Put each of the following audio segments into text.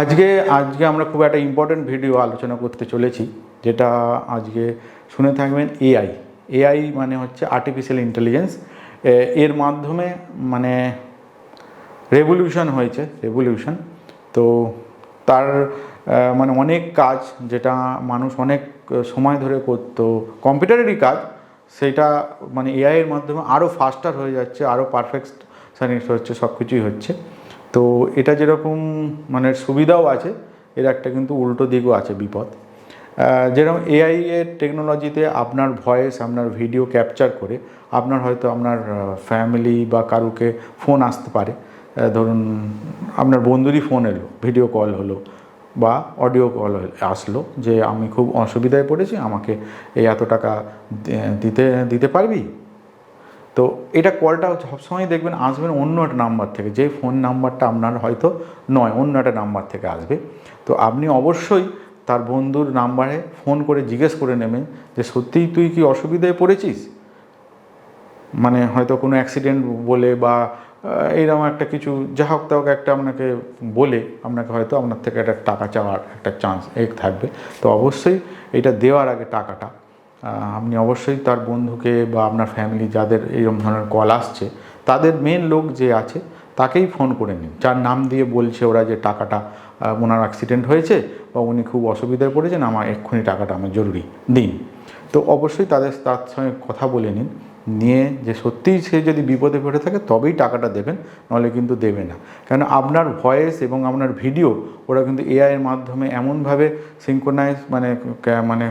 আজকে আজকে আমরা খুব একটা ইম্পর্টেন্ট ভিডিও আলোচনা করতে চলেছি, যেটা আজকে শুনে থাকবেন এআই এআই মানে হচ্ছে আর্টিফিশিয়াল ইন্টেলিজেন্স এর মাধ্যমে মানে রেভলিউশন হয়েছে রেভলিউশন তো তার মানে অনেক কাজ যেটা মানুষ অনেক সময় ধরে করতো কম্পিউটারেরই কাজ, সেটা মানে এআইয়ের মাধ্যমে আরও ফাস্টার হয়ে যাচ্ছে আরও পারফেক্ট সার্ভিস হচ্ছে সব কিছুই হচ্ছে। তো এটা যেরকম মানে সুবিধাও আছে, এর একটা কিন্তু উল্টো দিকও আছে বিপদ। যেরকম এআই এর টেকনোলজিতে আপনার ভয়েস আপনার ভিডিও ক্যাপচার করে, আপনার হয়তো আপনার ফ্যামিলি বা কারুকে ফোন আসতে পারে। ধরুন আপনার বন্ধুরই ফোন এলো ভিডিও কল হলো বা অডিও কল আসলো যে আমি খুব অসুবিধায় পড়েছি, আমাকে এই এত টাকা দিতে দিতে পারবি? তো এটা কলটা সবসময় দেখবেন আসবেন অন্য একটা নাম্বার থেকে। যে ফোন নাম্বারটা আপনার হয়তো নয়, অন্য একটা নাম্বার থেকে আসবে। তো আপনি অবশ্যই তার বন্ধুর নাম্বারে ফোন করে জিজ্ঞেস করে নেবেন যে, সত্যিই তুই কি অসুবিধায় পড়েছিস? মানে হয়তো কোনো অ্যাক্সিডেন্ট বলে বা এইরকম একটা কিছু, যা হোক তা হোক একটা আপনাকে বলে আপনাকে হয়তো আপনার থেকে একটা টাকা চাওয়ার একটা চান্স এক থাকবে। তো অবশ্যই এটা দেওয়ার আগে টাকাটা আপনি অবশ্যই তার বন্ধুকে বা আপনার ফ্যামিলি যাদের এইরকম ধরনের কল আসছে, তাদের মেন লোক যে আছে, তাকেই ফোন করে নিন। যার নাম দিয়ে বলছে ওরা যে টাকাটা ওনার অ্যাক্সিডেন্ট হয়েছে বা উনি খুব অসুবিধায় পড়েছেন, আমার এক্ষুনি টাকাটা আমার জরুরি দিন। তো অবশ্যই তাদের, তার সঙ্গে কথা বলে নিন। নিয়ে যে সত্যিই সে যদি বিপদে পড়ে থাকে, তবেই টাকাটা দেবেন, নাহলে কিন্তু দেবে না। কারণ আপনার ভয়েস এবং আপনার ভিডিও, ওরা কিন্তু এআইয়ের মাধ্যমে এমনভাবে সিঙ্কোনাইজ মানে মানে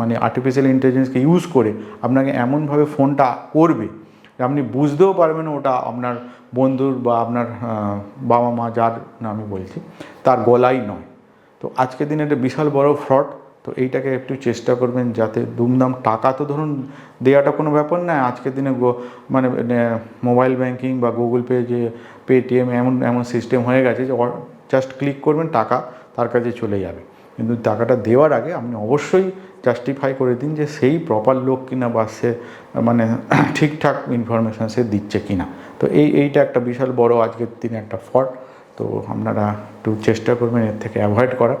মানে আর্টিফিশিয়াল ইন্টেলিজেন্সকে ইউজ করে আপনাকে এমনভাবে ফোনটা করবে আপনি বুঝতেও পারবেন ওটা আপনার বন্ধুর বা আপনার বাবা মা যার আমি বলছি, তার গলাই নয়। তো আজকের দিনে একটা বিশাল বড় ফ্রড তো এইটাকে একটু চেষ্টা করবেন যাতে দুমদাম টাকা তো ধরুন দেওয়াটা কোনো ব্যাপার না, আজকের দিনে গো মানে মোবাইল ব্যাংকিং বা গুগল পে যে পেটিএম এমন এমন সিস্টেম হয়ে গেছে যে জাস্ট ক্লিক করবেন, টাকা তার কাছে চলে যাবে। কিন্তু টাকাটা দেওয়ার আগে আপনি অবশ্যই জাস্টিফাই করে দিন যে সেই প্রপার লোক কিনা বা সে মানে ঠিকঠাক ইনফরমেশান সে দিচ্ছে কিনা। তো এই, এইটা একটা বিশাল বড় আজকের দিনে একটা ফল্ট তো আপনারা একটু চেষ্টা করবেন এর থেকে অ্যাভয়েড করার।